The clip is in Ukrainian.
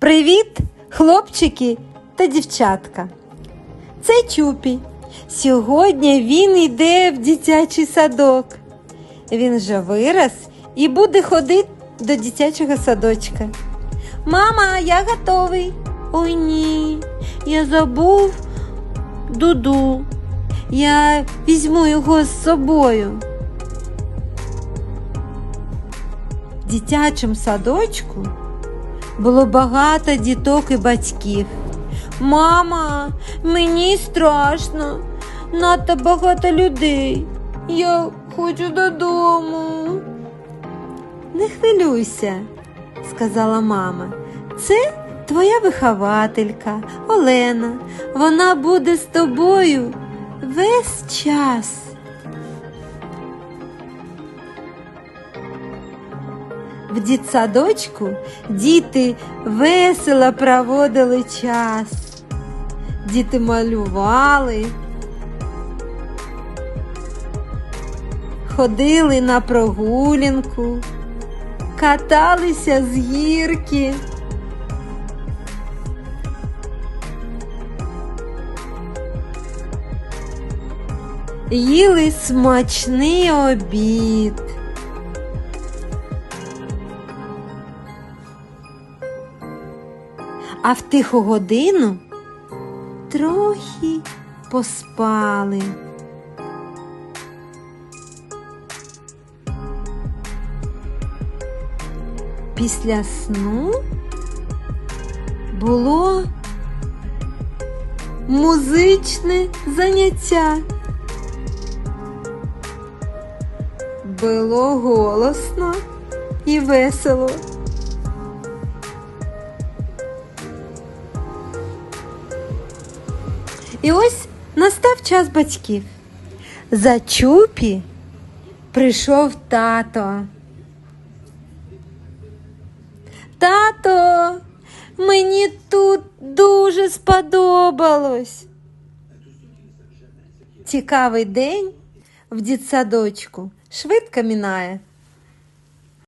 Привіт, хлопчики та дівчатка. Це Чупі. Сьогодні він йде в дитячий садок. Він вже вирос і буде ходити до дитячого садочка. Мама, я готовий. Ой ні, я забув Дуду. Я візьму його з собою. В дитячому садочку було багато діток і батьків. Мама, мені страшно, надто багато людей. Я хочу додому. Не хвилюйся, сказала мама. Це твоя вихователька Олена. Вона буде з тобою весь час. В дітсадочку діти весело проводили час. Діти малювали, ходили на прогулянку, каталися з гірки. Їли смачний обід. А в тиху годину трохи поспали. Після сну було музичне заняття. Було голосно і весело. І ось настав час батьків. За чупі прийшов тато. Тато, мені тут дуже сподобалось. Цікавий день в дитсадочку швидко мінає.